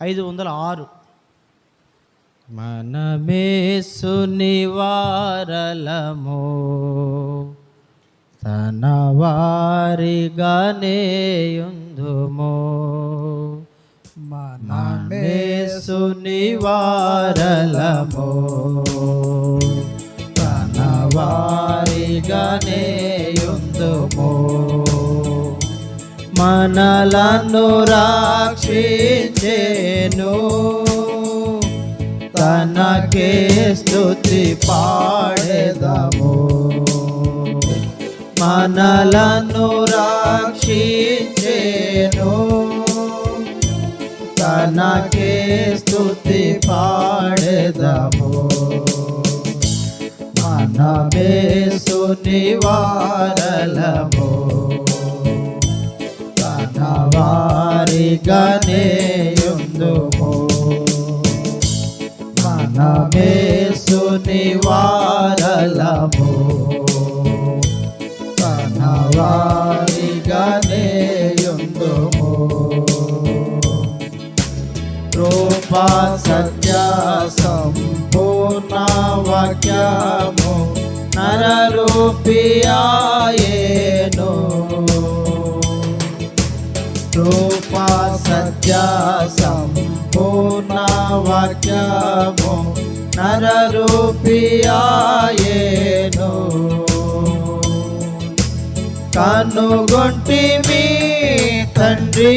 ఐదు వందల ఆరు. మనమేసుని వారలము తన వారిగానే యుందుము మనమేసుని వారలము తన వారిగానే యుందుము మనలను రాక్షించేను. తనకే స్థుతి పాడేదము. మనలను రాక్షించేను. తనకే స్థుతి పాడేదము. మనమే సునివారలము. తన వారిగానే యుందుము మనమేసుని వారలము. తన వారిగానే యుందుము సత్య సంపూర్ణ వాక్యము నరరూపియాయేను రూప సత్య సంపూర్ణ వాక్యము నరరూపియాయేను. కనుగొంటి మీ తండ్రి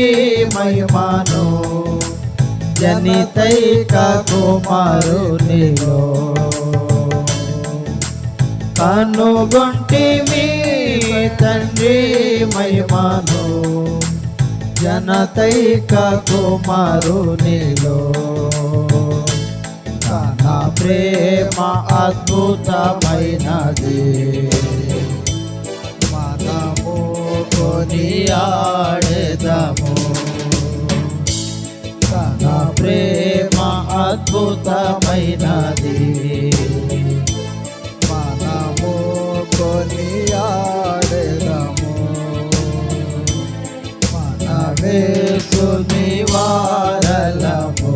మహిమను జనితైక కుమారునిలో. కనుగొంటి మీ తండ్రి మహిమను జనతైక కుమారునిలో తన ప్రేమ అద్భుతమైనది. మనము కొనియాడెదము. తన ప్రేమ అద్భుతమైనది. మనము కొనియాడెదము వారలము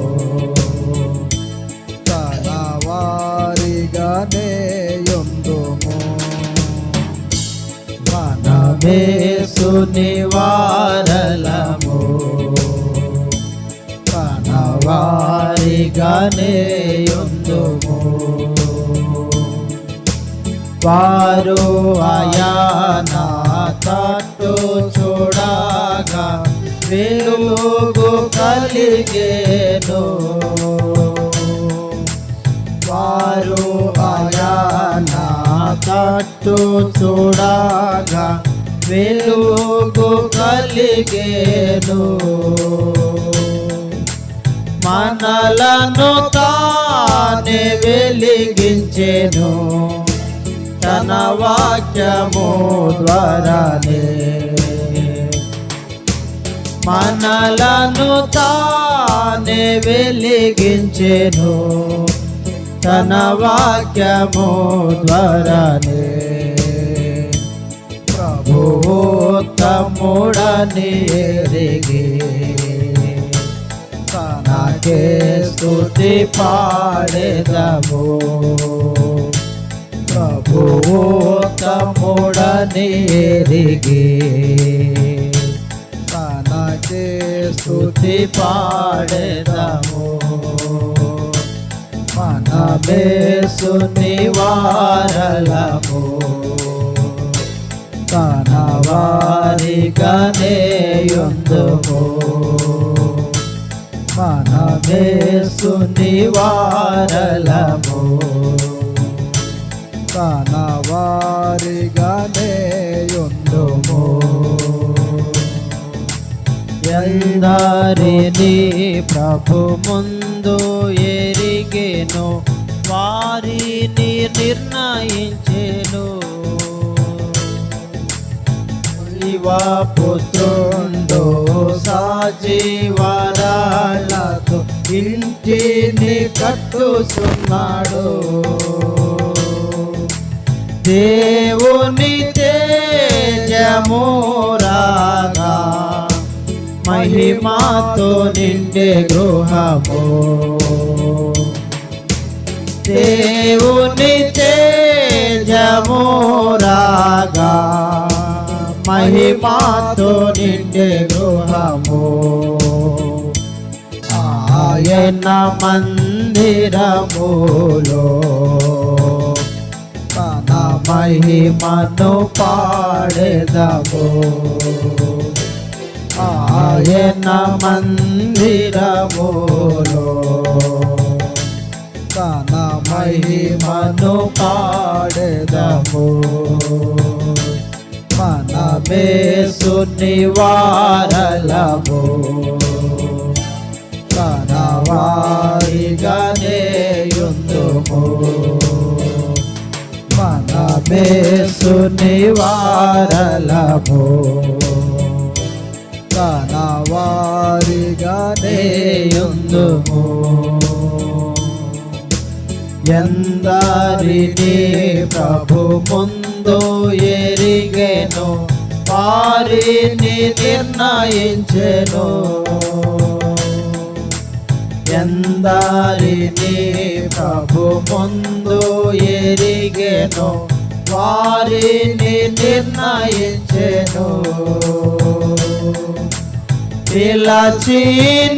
తన వారిగానే యుందుము. మనవేసుని వారలము తన వారిగానే యుందుము. వారు అయానా తట్టు చూడగా వెలుగు కలిగేను. వారు అయానా తట్టు చూడగా వెలుగు కలిగేను. మనలను తానే వెలిగించెను. తన వాక్యము ద్వారానే మనలను తానే వెలిగించెను. తన వాక్యము ద్వారానే. ప్రభువు తమ్ముడని ఎరిగి తనకే స్థుతి పాడెదము. ప్రభువు తమ్ముడని ఎరిగి స్థుతి స్తుతి పాడెదము మనమేసుని వారలము తన వారిగానే యుందుము మనమేసుని వారలము తన వారిగానే యుందుము ఎందరిని ప్రభు ముందు ఎరిగేను. వారిని నిర్ణయించేను. శివ పుత్రుండు సాజీవరాలతో ఇంటిని కట్టుచున్నాడు. దేవుని తేజమూర మహిమాతో నిండే గృహము. దేవుని తేజము రాగా మహిమాతో నిండే గృహము. ఆయన మందిరములో తన మహిమను పాడెదము. ఆయన మందిరములో తన మహిమను పాడెదము. మనమే సునివారలము తన వారిగానే యుందుము మనమే సునివారలము తన వారిగానే యుందుము ఎందరిని ప్రభు ముందు ఎరిగేను వారిని నిర్ణయించెను. ఎందరిని ప్రభు ముందు ఎరిగేను వారిని నిర్ణయించెను పిలచి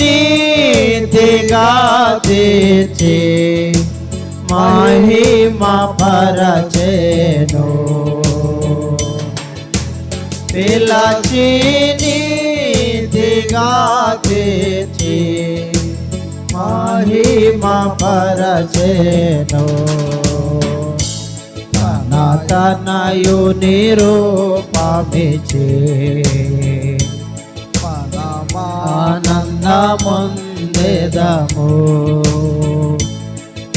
నీతిగా తీర్చి మహిమ పరచెను పిలచి నీతిగా తీర్చి మహిమ పరచెను తన తనయు నిరూపమిచే ఆనందముందెదము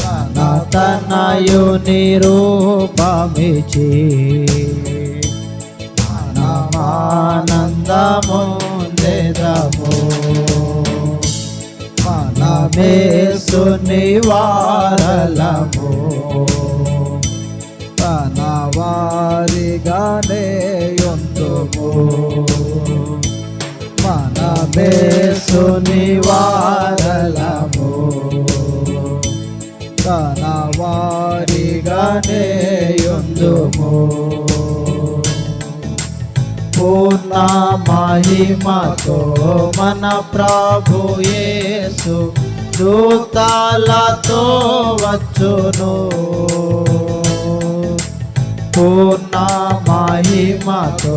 తన తనయు నిరూపమిచి ఆనందముందెదము మనమే సునివారలము. సునివారలము తన వారిగానే పూర్ణ మహిమతో మన ప్రభు యేసు దూతాలతో వచ్చును. పూర్ణ మహిమతో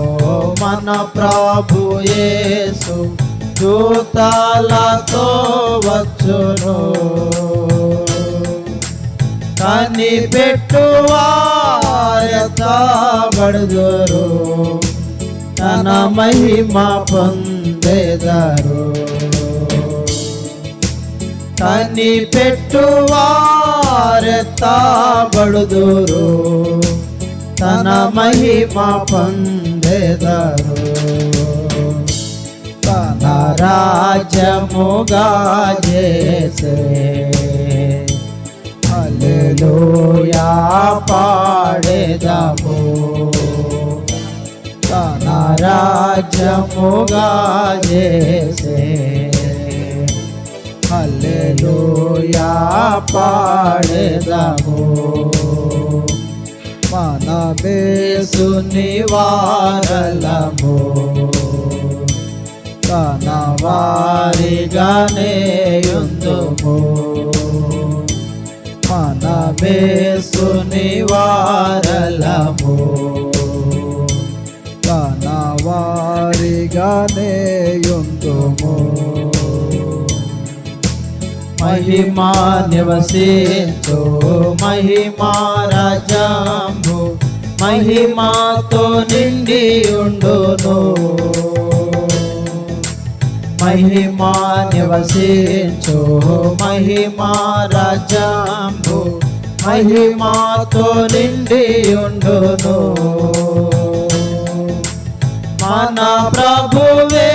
మన ప్రభు యేసు దూతాలతో వచ్చును. కనిపెట్టువారతబడుదురు తన మహిమ పొందెదరు. కనిపెట్టువారతబడుదురు తన మహిమ పొందెదరు. రాజ్యముగా చేసే. హల్లెలూయా పాడేదము. తన రాజ్యముగా చేసే. హల్లెలూయా పాడెదము. మనమే సునివారలము తన వారిగానే యుందుము మనమే సునివారలము. తన వారిగానే యుందుము మహిమా నివసించు మహిమా రాజంబు మహిమాతో నిండి ఉండును మహిమా నివసించు. మహిమా రాజంబు మహిమాతో నిండి ఉండును. మన ప్రభువే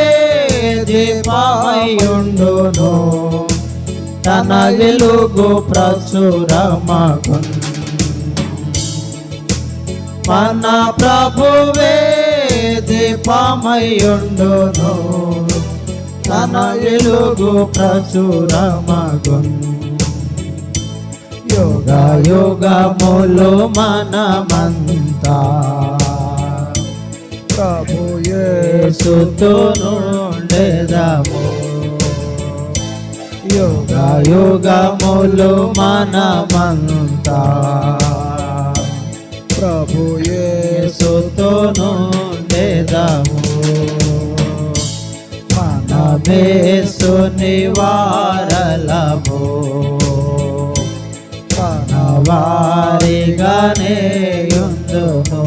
దీపమయుండును తన వెలుగు ప్రచురమగున్ మన ప్రభువే దీపమయుండును. తన ఎలుగు ప్రచురమగున్. యోగ యోగములు మనమంతా. ప్రభు యేసుతో నుండెదము. యోగ యోగములు మనమంతా. ప్రభు యేసుతో నుండెదము. మనమేసుని వారలము మన వారిగానే యుందును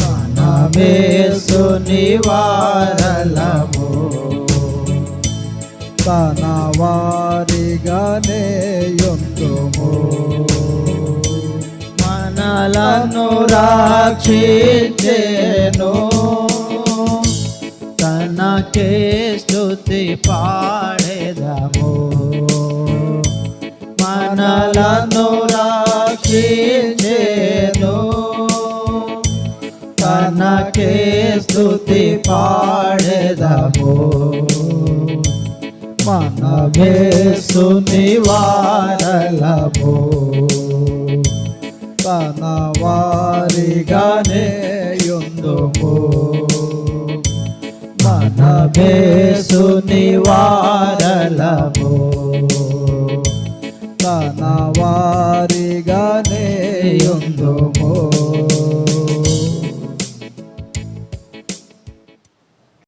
మనమేసుని వారలము తన వారిగానే యుందుము మనలను రాక్షించేను. తనకే స్తుతి పాడేదము. మనలను రాక్షేను తనకే స్థుతి పాడేదము. మనమే సునివారలము. తన వారిగానే యుందుము మనమేసుని వారలము.